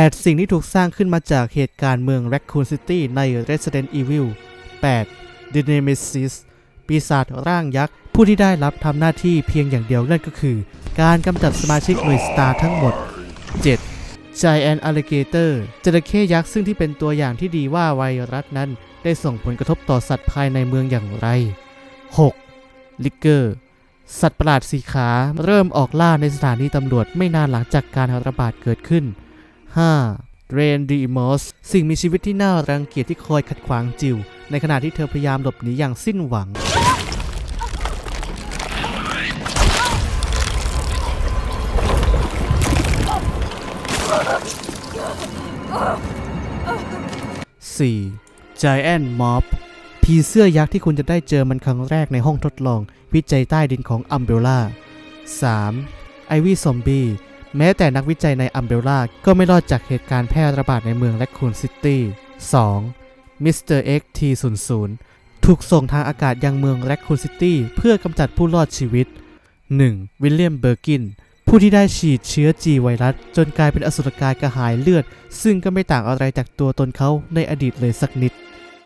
8 สิ่งที่ถูกสร้างขึ้นมาจากเหตุการณ์เมือง Raccoon City ใน Resident Evil 8 The Nemesis ปีศาจร่างยักษ์ ผู้ที่ได้รับทำหน้าที่เพียงอย่างเดียวนั่นก็คือ การกำจัดสมาชิกหน่วยสตาร์ทั้งหมด 7. Giant Alligator จระเข้ยักษ์ซึ่งที่เป็นตัวอย่างที่ดีว่าไวรัสนั้น ได้ส่งผลกระทบต่อสัตว์ภายในเมืองอย่างไร 6. Licker สัตว์ประหลาดสีขา เริ่มออกล่าในสถานีตำรวจไม่นานหลังจากการระบาดเกิดขึ้น 5. Rain d e m o s สิ่งมีชีวิตที่น่ารังเกียจที่คอยขัดขวางจิว ในขณะที่เธอพยายามหลบหนีอย่างสิ้นหวัง 4. Giant Mob ผีเสื้อยักษ์ที่คุณจะได้เจอมันครั้งแรกในห้องทดลอง วิจัยใต้ดินของ Umbrella 3. Ivy Zombie แม้แต่นักวิจัยใน Umbrella ก็ไม่รอดจากเหตุการณ์แพร่ระบาดในเมือง Raccoon City 2. Mr. X T00 ถูกส่งทางอากาศยังเมือง Raccoon City เพื่อกำจัดผู้รอดชีวิต 1. วิลเลียมเบอร์กิน ผู้ที่ได้ฉีดเชื้อจีไวรัส จนกลายเป็นอสุรกายกระหายเลือด ซึ่งก็ไม่ต่างอะไรจากตัวตนเขาในอดีตเลยสักนิด